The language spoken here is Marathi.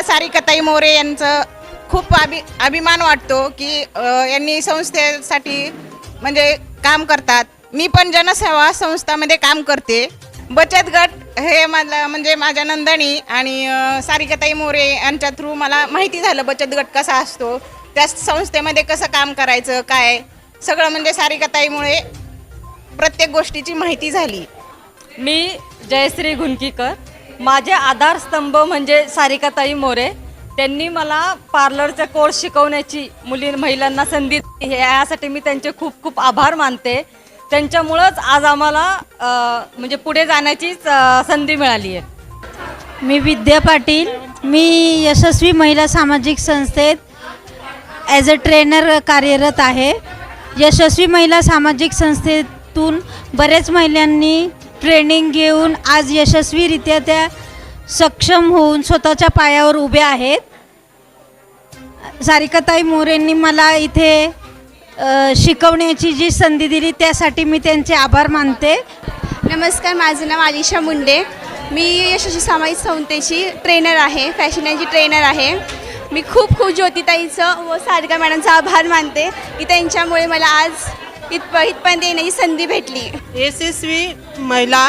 मला सारिकाताई मोरे यांचं खूप अभि अभिमान वाटतो की यांनी संस्थेसाठी म्हणजे काम करतात. मी पण जनसेवा संस्थामध्ये काम करते. बचत गट हे मला म्हणजे माझ्या नंदणी आणि अ, सारिकाताई मोरे यांच्या थ्रू मला माहिती झालं बचत गट कसा असतो. त्या संस्थेमध्ये कसं काम करायचं काय? सगळं म्हणजे सारिकाताईमुळे प्रत्येक गोष्टीची माहिती झाली. मी जयश्री घुनकीकर. माझे आधारस्तंभ म्हणजे सारिकाताई मोरे. त्यांनी मला पार्लरचा कोर्स शिकवण्याची मुली महिलांना संधी हे यासाठी मी त्यांचे खूप खूप आभार मानते. त्यांच्यामुळंच आज आम्हाला म्हणजे पुढे जाण्याचीच संधी मिळाली आहे. मी विद्या पाटील. मी यशस्वी महिला सामाजिक संस्थेत ॲज अ ट्रेनर कार्यरत आहे. यशस्वी महिला सामाजिक संस्थेतून बरेच महिलांनी ट्रेनिंग घेऊन आज यशस्वीरित्या त्या सक्षम होऊन स्वतःच्या पायावर उभ्या आहेत. सारिकाताई मोरेंनी मला इथे शिकवण्याची जी संधी दिली त्यासाठी मी त्यांचे आभार मानते. नमस्कार माझं नाव आलिशा मुंडे. मी यशस्वी सामाजिक संस्थेची ट्रेनर आहे फॅशनची ट्रेनर आहे. मी खूप खूप ज्योतिताईचं व सारिका मॅडमचा आभार मानते की त्यांच्यामुळे मला आज इथप इथपर्यंत येण्याची संधी भेटली. यशस्वी महिला